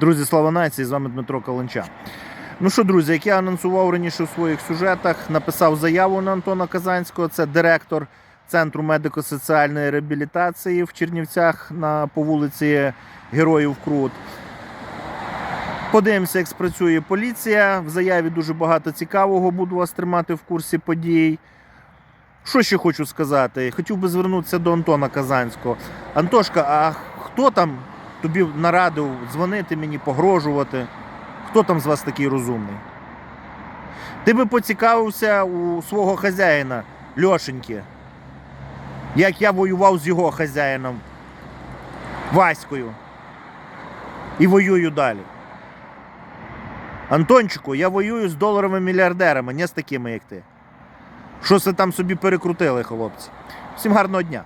Друзі, слава нації, з вами Дмитро Каленча. Ну що, друзі, як я анонсував раніше в своїх сюжетах, написав заяву на Антона Казанського, це директор Центру медико-соціальної реабілітації в Чернівцях на, по вулиці Героїв Крут. Подивимося, як спрацює поліція. В заяві дуже багато цікавого, буду вас тримати в курсі подій. Що ще хочу сказати? Хотів би звернутися до Антона Казанського. Антошка, а хто там тобі нарадив дзвонити мені, погрожувати? Хто там з вас такий розумний? Ти би поцікавився у свого хазяїна, Льошеньки, як я воював з його хазяїном Ваською. І воюю далі. Антончику, я воюю з доларовими мільярдерами, не з такими, як ти. Що це там собі перекрутили, хлопці? Всім гарного дня!